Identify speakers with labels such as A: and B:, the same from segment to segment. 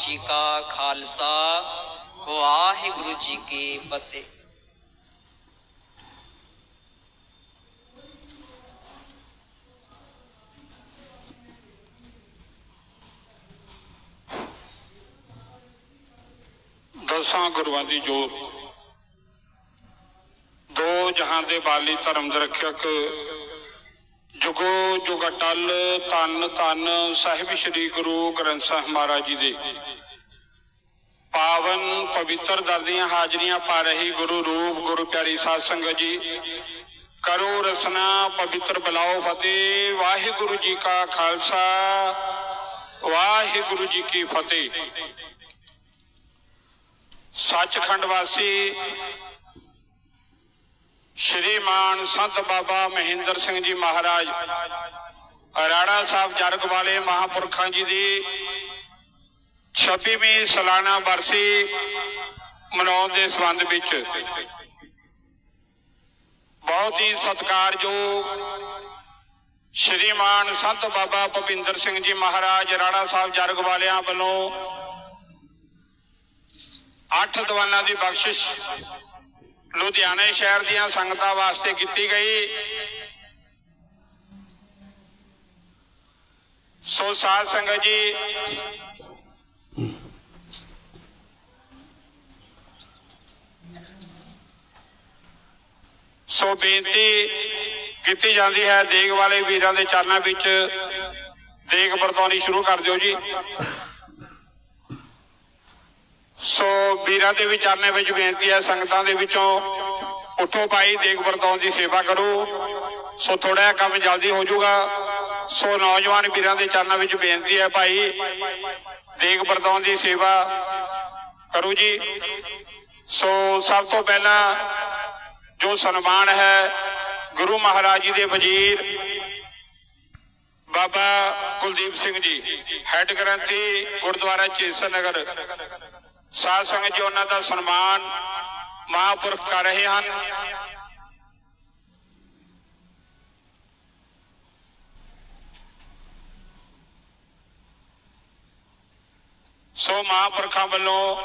A: ਜੀ ਕਾ ਖਾਲਸਾ, ਵਾਹਿਗੁਰੂ ਜੀ ਕੀ ਫਤਿਹ।
B: ਦਸਾਂ ਗੁਰੂਆਂ ਦੀ ਜੋਤ। ਦੋ ਜਹਾਂ ਦੇ ਬਾਲੀ ਧਰਮ ਦੇ ਰੱਖਿਅਕ। ਜੁਗੋ ਜੁਗ ਅਟਲ ਤਨ ਤਨ ਸਾਹਿਬ ਸ੍ਰੀ ਗੁਰੂ ਗ੍ਰੰਥ ਸਾਹਿਬ ਮਹਾਰਾਜ ਜੀ ਦੇ। ਪਾਵਨ ਪਵਿੱਤਰ ਦਰ ਦੀਆਂ ਹਾਜ਼ਰੀਆਂ ਪਾ ਰਹੀ ਗੁਰੂ ਰੂਪ, ਗੁਰੂ ਪਿਆਰੀ ਸਾਧ ਸੰਗਤ ਜੀ। ਕਰੋ ਰਸਨਾ ਪਵਿੱਤਰ ਬਲਾਓ ਫਤਿਹ। ਵਾਹਿਗੁਰੂ ਜੀ ਕਾ ਖਾਲਸਾ, ਵਾਹਿਗੁਰੂ ਜੀ ਕੀ ਫਤਿਹ। ਸੱਚਖੰਡ ਵਾਸੀ ਸ਼੍ਰੀਮਾਨ ਸੰਤ ਬਾਬਾ ਮਹਿੰਦਰ ਸਿੰਘ ਜੀ ਮਹਾਰਾਜ, ਰਾੜਾ ਸਾਹਿਬ ਜਰਗ ਵਾਲੇ ਮਹਾਪੁਰਖਾਂ ਜੀ ਦੀ 26ਵੀਂ ਸਾਲਾਨਾ ਬਰਸੀ ਮਨਾਉਣ ਦੇ ਸੰਬੰਧ ਵਿੱਚ ਬਹੁਤ ਹੀ ਸਤਿਕਾਰਯੋਗ ਸ਼੍ਰੀਮਾਨ ਸੰਤ ਬਾਬਾ ਭੁਪਿੰਦਰ ਸਿੰਘ ਜੀ ਮਹਾਰਾਜ ਰਾੜਾ ਸਾਹਿਬ ਜਰਗ ਵਾਲਿਆਂ ਵੱਲੋਂ ਅੱਠ ਦੀਵਾਨਾਂ ਦੀ ਬਖਸ਼ਿਸ਼ ਲੁਧਿਆਣੇ ਸ਼ਹਿਰ ਦੀਆਂ ਸੰਗਤਾਂ ਵਾਸਤੇ ਕੀਤੀ ਗਈ। ਸੋ ਸਾਧ ਸੰਗਤ ਜੀ ਸੋ ਬੇਨਤੀ ਕੀਤੀ ਜਾਂਦੀ ਹੈ, ਦੇਗ ਵਾਲੇ ਵੀਰਾਂ ਦੇ ਚਰਨਾਂ ਵਿੱਚ ਦੇਗ ਵਰਤਾਉਣੀ ਸ਼ੁਰੂ ਕਰ ਦਿਓ ਜੀ। ਸੋ ਵੀਰਾਂ ਦੇ ਵਿਚਾਰਨੇ ਵਿੱਚ ਬੇਨਤੀ ਹੈ, ਸੰਗਤਾਂ ਦੇ ਵਿੱਚੋਂ ਉੱਠੋ ਭਾਈ, ਦੇਗ ਵਰਤਾਉਣ ਦੀ ਸੇਵਾ ਕਰੋ। ਸੋ ਥੋੜਾ ਜਿਹਾ ਕੰਮ ਜਲਦੀ ਹੋ ਜਾਊਗਾ। ਸੋ ਨੌਜਵਾਨ ਵੀਰਾਂ ਦੇ ਚਰਨਾਂ ਵਿੱਚ ਬੇਨਤੀ ਹੈ ਭਾਈ, ਦੇਗ ਵਰਤਾਉਣ ਦੀ ਸੇਵਾ ਕਰੋ ਜੀ। ਸੋ ਸਭ ਤੋਂ ਪਹਿਲਾਂ ਜੋ ਸਨਮਾਨ ਹੈ, ਗੁਰੂ ਮਹਾਰਾਜ ਜੀ ਦੇ ਵਜ਼ੀਰ ਬਾਬਾ ਕੁਲਦੀਪ ਸਿੰਘ ਜੀ ਹੈੱਡ ਗ੍ਰੰਥੀ ਗੁਰਦੁਆਰਾ ਚੇਸਨ ਨਗਰ। ਸਾਧ ਸੰਗਤ ਜੀ, ਉਹਨਾਂ ਦਾ ਸਨਮਾਨ ਮਹਾਂਪੁਰਖ ਕਰ ਰਹੇ ਹਨ। ਸੋ ਮਹਾਂਪੁਰਖਾਂ ਵੱਲੋਂ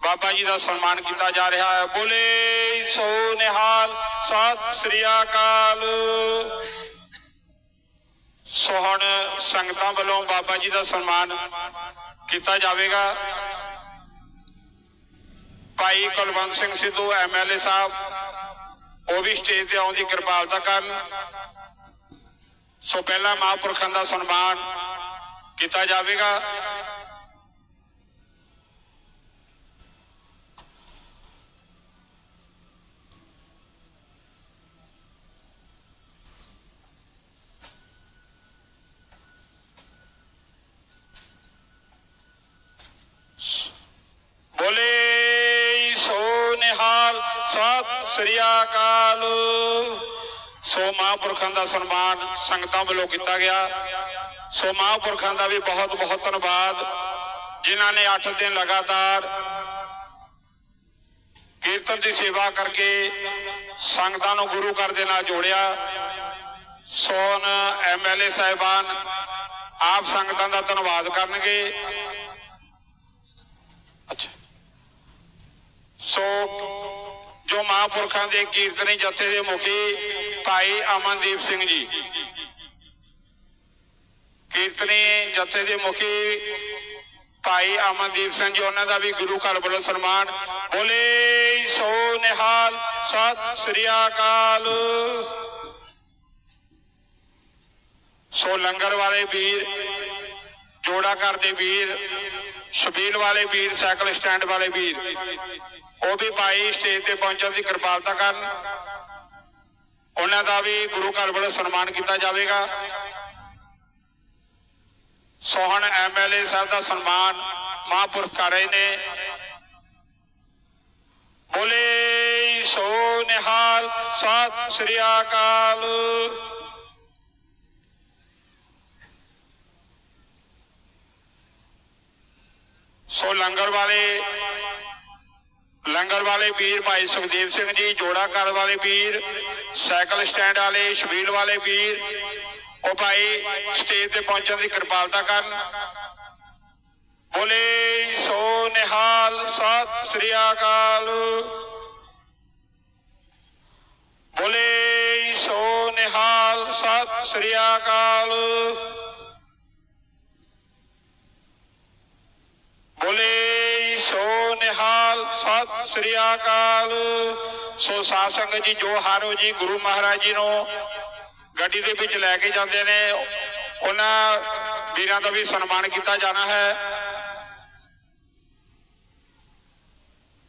B: ਬਾਬਾ ਜੀ ਦਾ ਸਨਮਾਨ ਕੀਤਾ ਜਾ ਰਿਹਾ ਹੈ। ਬੋਲੇ ਸੋ ਨਿਹਾਲ, ਸਤਿ ਸ੍ਰੀ ਅਕਾਲ। ਸੋ ਹੁਣ ਸੰਗਤਾਂ ਵੱਲੋਂ ਬਾਬਾ ਜੀ ਦਾ ਸਨਮਾਨ ਕੀਤਾ ਜਾਵੇਗਾ। ਭਾਈ ਕੁਲਵੰਤ ਸਿੰਘ ਸਿੱਧੂ ਐਮਐਲਏ ਸਾਹਿਬ, ਉਹ ਵੀ ਸਟੇਜ ਤੇ ਆਉਣ ਦੀ ਕਿਰਪਾਲਤਾ ਕਰਨ। ਸੋ ਪਹਿਲਾਂ ਮਹਾਂਪੁਰਖਾਂ ਦਾ ਸਨਮਾਨ ਕੀਤਾ ਜਾਵੇਗਾ ਬੋਲੇ ਸੋ ਨਿਹਾਲ ਸਤਿ ਸ੍ਰੀ ਅਕਾਲ। ਸੋ ਮਹਾਂਪੁਰਖਾਂ ਦਾ ਸਨਮਾਨ ਸੰਗਤਾਂ ਵੱਲੋਂ ਕੀਤਾ ਗਿਆ। ਸੋ ਮਹਾਂਪੁਰਖਾਂ ਦਾ ਵੀ ਬਹੁਤ ਬਹੁਤ ਧੰਨਵਾਦ। ਜਿਨ੍ਹਾਂ ਨੇ 8 ਦਿਨ ਲਗਾਤਾਰ ਕੀਰਤਨ ਦੀ ਸੇਵਾ ਕਰਕੇ ਸੰਗਤਾਂ ਨੂੰ ਗੁਰੂ ਘਰ ਦੇ ਨਾਲ ਜੋੜਿਆ। ਸੋਨ ਐਮਐਲਏ ਸਾਹਿਬਾਨ ਆਪ ਸੰਗਤਾਂ ਦਾ ਧੰਨਵਾਦ ਕਰਨਗੇ। ਅੱਛਾ। ਸੋ ਜੋ ਮਹਾਂਪੁਰਖਾਂ ਦੇ ਕੀਰਤਨੀ ਜਥੇ ਦੇ ਮੁਖੀ ਭਾਈ ਅਮਨਦੀਪ ਸਿੰਘ ਜੀ। ਕੀਰਤਨੀ ਜਥੇ ਦੇ ਮੁਖੀ ਭਾਈ ਅਮਨਦੀਪ ਸਿੰਘ ਜੀ, ਉਹਨਾਂ ਦਾ ਵੀ ਗੁਰੂ ਘਰ ਵੱਲੋਂ ਸਨਮਾਨ। ਬੋਲੇ ਸੋ ਨਿਹਾਲ, ਸਤਿ ਸ੍ਰੀ ਅਕਾਲ। ਸੋ ਲੰਗਰ ਵਾਲੇ ਵੀਰ, ਜੋੜਾ ਘਰ ਦੇ ਵੀਰ, ਸ਼ਬੀਲ ਵਾਲੇ ਵੀਰ, ਸਾਈਕਲ ਸਟੈਂਡ ਵਾਲੇ ਵੀਰ। ਉਹ ਵੀ ਭਾਈ ਸਟੇਜ ਤੇ ਪਹੁੰਚਣ ਦੀ ਕਿਰਪਾਲਤਾ ਕਰਨ। ਉਹਨਾਂ ਦਾ ਵੀ ਗੁਰੂ ਘਰ ਵੱਲੋਂ ਸਨਮਾਨ ਕੀਤਾ ਜਾਵੇਗਾ। ਸੋਹਣ ਐਮਐਲਏ ਸਾਹਿਬ ਦਾ ਸਨਮਾਨ ਮਹਾਂਪੁਰਖ ਕਰ ਰਹੇ ਨੇ। ਬੋਲੇ ਸੋ ਨਿਹਾਲ, ਸਤਿ ਸ੍ਰੀ ਅਕਾਲ। ਸੋ ਲੰਗਰ ਵਾਲੇ ਲੰਗਰ ਵਾਲੇ ਵੀਰ ਭਾਈ ਸੁਖਦੇਵ ਸਿੰਘ ਜੀ, ਜੋੜਾ ਘਰ ਵਾਲੇ ਵੀਰ, ਸਾਈਕਲ ਸਟੈਂਡ ਵਾਲੇ, ਸ਼ਬੀਲ ਵਾਲੇ ਵੀਰ, ਉਹ ਭਾਈ ਸਟੇਜ ਤੇ ਪਹੁੰਚਣ ਦੀ ਕਿਰਪਾਲਤਾ ਕਰਨ। ਬੋਲੇ ਸੋ ਨਿਹਾਲ, ਸਤਿ ਸ੍ਰੀ ਅਕਾਲ। ਬੋਲੇ ਸੋ ਨਿਹਾਲ, ਸਤਿ ਸ੍ਰੀ ਅਕਾਲ ਬੋਲੇ ਸੋ ਨਿਹਾਲ ਸਤਿ ਸ੍ਰੀ ਅਕਾਲ। ਸੋ ਸਾਧ ਸੰਗਤ ਜੀ, ਜੋ ਹਾਰੋ ਜੀ ਗੁਰੂ ਮਹਾਰਾਜ ਜੀ ਨੂੰ ਗੱਡੀ ਦੇ ਵਿੱਚ ਲੈ ਕੇ ਜਾਂਦੇ ਨੇ, ਉਹਨਾਂ ਵੀਰਾਂ ਦਾ ਵੀ ਸਨਮਾਨ ਕੀਤਾ ਜਾਣਾ ਹੈ।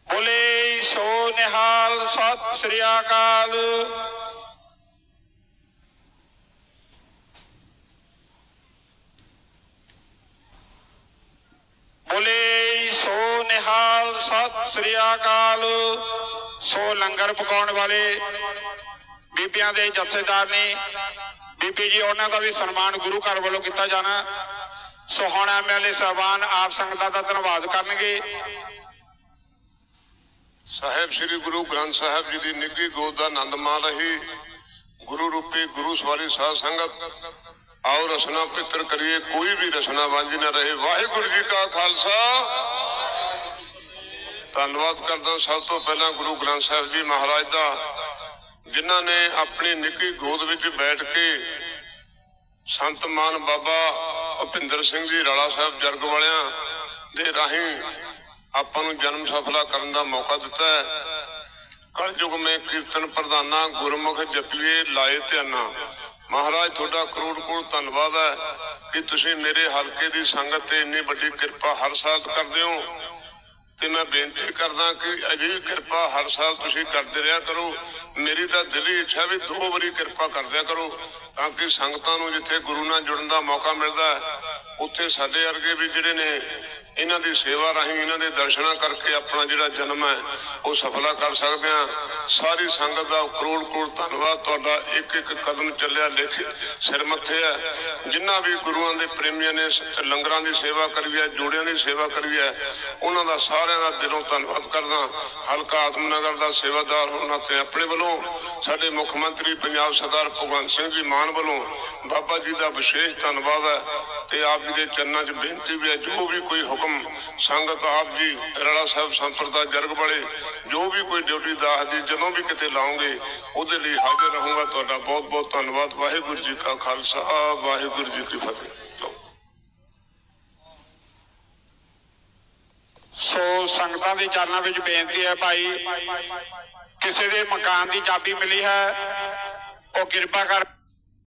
B: ਬੋਲੇ ਸੋ ਨਿਹਾਲ, ਸਤਿ ਸ੍ਰੀ ਅਕਾਲ ਬੋਲੇ ਸੋ ਨਿਹਾਲ ਸਤਿ ਸ੍ਰੀ ਅਕਾਲ। ਸੋ ਲੰਗਰ ਪਕਾਉਣ ਵਾਲੇ ਬੀਬੀਆਂ ਦੇ ਜਥੇਦਾਰ ਨੇ, ਬੀਬੀ ਜੀ, ਉਹਨਾਂ ਦਾ ਵੀ ਸਨਮਾਨ ਗੁਰੂ ਘਰ ਵੱਲੋਂ ਕੀਤਾ ਜਾਣਾ। ਸੋ ਹੁਣ ਐਮਐਲਏ ਸਾਹਿਬਾਨ ਆਪ ਸੰਗਤਾਂ ਦਾ ਧੰਨਵਾਦ ਕਰਨਗੇ।
C: ਸਾਹਿਬ, ਸ੍ਰੀ ਗੁਰੂ ਗ੍ਰੰਥ ਸਾਹਿਬ ਜੀ ਦੀ ਨਿੱਘੀ ਗੋਦ ਦਾ ਆਨੰਦ ਮਾਣ ਰਹੀ ਗੁਰੂ ਰੂਪੀ ਗੁਰੂ ਸਵਾਰੀ ਸਾਧ ਸੰਗਤ। ਆਓ ਰਸਨਾ ਪਿੱਤਰ ਕਰੀਏ, ਕੋਈ ਵੀ ਰਸਨਾ ਵਾਂਝੀ ਨਾ ਰਹੇ। ਵਾਹਿਗੁਰੂ ਜੀ ਕਾ ਖਾਲਸਾ। ਧੰਨਵਾਦ ਕਰਦਾ ਸਭ ਤੋਂ ਪਹਿਲਾਂ ਗੁਰੂ ਗ੍ਰੰਥ ਸਾਹਿਬ ਜੀ ਮਹਾਰਾਜ ਦਾ, ਜਿਨ੍ਹਾਂ ਨੇ ਆਪਣੀ ਨਿੱਕੀ ਗੋਦ ਵਿੱਚ ਬੈਠ ਕੇ ਸੰਤ ਮਾਨ ਬਾਬਾ ਭੁਪਿੰਦਰ ਸਿੰਘ ਜੀ ਰਾਲਾ ਸਾਹਿਬ ਜਰਗ ਵਾਲਿਆਂ ਦੇ ਰਾਹੀਂ ਆਪਾਂ ਨੂੰ ਜਨਮ ਸਫਲਾ ਕਰਨ ਦਾ ਮੌਕਾ ਦਿੱਤਾ ਹੈ। ਕਲਯੁਗ ਮੇ ਕੀਰਤਨ ਪ੍ਰਧਾਨਾ ਗੁਰਮੁਖ ਜਪੀਏ ਲਾਏ ਧਿਆਨਾ। ਮਹਾਰਾਜ, ਤੁਹਾਡਾ ਕਰੋੜ ਕਰੋੜ ਧੰਨਵਾਦ ਹੈ ਕਿ ਤੁਸੀਂ ਮੇਰੇ ਹਲਕੇ ਦੀ ਸੰਗਤ ਤੇ ਇੰਨੀ ਵੱਡੀ ਕਿਰਪਾ ਹਰ ਸਾਲ ਕਰਦੇ ਹੋ। ਤੇ ਮੈਂ ਬੇਨਤੀ ਕਰਦਾ ਕਿ ਅਜਿਹੀ ਕਿਰਪਾ ਹਰ ਸਾਲ ਤੁਸੀਂ ਕਰਦੇ ਰਿਹਾ ਕਰੋ। ਮੇਰੀ ਤਾਂ ਦਿਲੀ ਇੱਛਾ ਵੀ ਦੋ ਵਾਰੀ ਕਿਰਪਾ ਕਰਦਿਆ ਕਰੋ ਤਾਂ ਕਿ ਸੰਗਤਾਂ ਨੂੰ ਜਿੱਥੇ ਗੁਰੂ ਨਾਲ ਜੁੜਨ ਦਾ ਮੌਕਾ ਮਿਲਦਾ ਉੱਥੇ ਸਾਡੇ ਵਰਗੇ ਵੀ ਜਿਹੜੇ ਨੇ, ਇਹਨਾਂ ਦੀ ਸੇਵਾ ਰਾਹੀਂ, ਇਹਨਾਂ ਦੇ ਦਰਸ਼ਨਾਂ ਕਰਕੇ ਆਪਣਾ ਜਿਹੜਾ ਜਨਮ ਹੈ, ਉਹ ਸਫਲਾ ਕਰ ਸਕਦੇ ਆ ਸਾਰੀ ਸੰਗਤ ਦਾ ਕਰੋੜ ਕਰੋੜ ਧੰਨਵਾਦ। ਤੁਹਾਡਾ ਇੱਕ ਇੱਕ ਕਦਮ ਚੱਲਿਆ, ਲਿਖ ਸਿਰ ਮੱਥੇ ਹੈ ਜਿਨ੍ਹਾਂ ਵੀ ਗੁਰੂਆਂ ਦੇ ਪ੍ਰੇਮੀਆਂ ਨੇ ਲੰਗਰਾਂ ਦੀ ਸੇਵਾ ਕਰੀ ਹੈ, ਜੋੜਿਆਂ ਦੀ ਸੇਵਾ ਕਰੀ ਹੈ, ਉਹਨਾਂ ਦਾ ਸਾਰਿਆਂ ਦਾ ਦਿਲੋਂ ਧੰਨਵਾਦ ਕਰਦਾ। ਹਲਕਾ ਆਤਮਨਗਰ ਦਾ ਸੇਵਾਦਾਰ ਹੋਣ ਨਾਤੇ ਆਪਣੇ ਵੱਲੋਂ ਸਾਡੇ ਮੁੱਖ ਮੰਤਰੀ ਪੰਜਾਬ ਸਰਦਾਰ ਭਗਵੰਤ ਸਿੰਘ ਜੀ ਮਾਨ ਵੱਲੋਂ ਬਾਬਾ ਜੀ ਦਾ ਵਿਸ਼ੇਸ਼ ਧੰਨਵਾਦ ਹੈ ਤੇ ਆਪ ਜੀ ਦੇ ਚਰਨਾਂ 'ਚ ਬੇਨਤੀ ਵੀ ਹੈ, ਜੋ ਵੀ ਕੋਈ ਹੁਕਮ ਸੰਗਤ ਆਪ ਜੀ ਰੜਾ ਸਾਹਿਬ ਸੰਪਰਦਾ ਜਰਗ ਵਾਲੇ, ਜੋ ਵੀ ਕੋਈ ਡਿਊਟੀ ਦਾਸ ਦੀ ਜਦੋਂ ਵੀ ਕਿਤੇ ਲਾਉਂਗੇ, ਉਹਦੇ ਲਈ ਹਾਜ਼ਰ ਰਹੂੰਗਾ। ਤੁਹਾਡਾ ਬਹੁਤ ਬਹੁਤ ਧੰਨਵਾਦ। ਵਾਹਿਗੁਰੂ ਜੀ ਕਾ ਖਾਲਸਾ, ਵਾਹਿਗੁਰੂ ਜੀ ਕੀ ਫਤਿਹ।
B: ਸੋ ਸੰਗਤਾਂ ਦੀ ਚਰਨਾਂ ਵਿੱਚ ਬੇਨਤੀ ਹੈ ਭਾਈ ਕਿਸੇ ਦੇ ਮਕਾਨ ਦੀ ਚਾਬੀ ਮਿਲੀ ਹੈ ਉਹ ਕਿਰਪਾ ਕਰ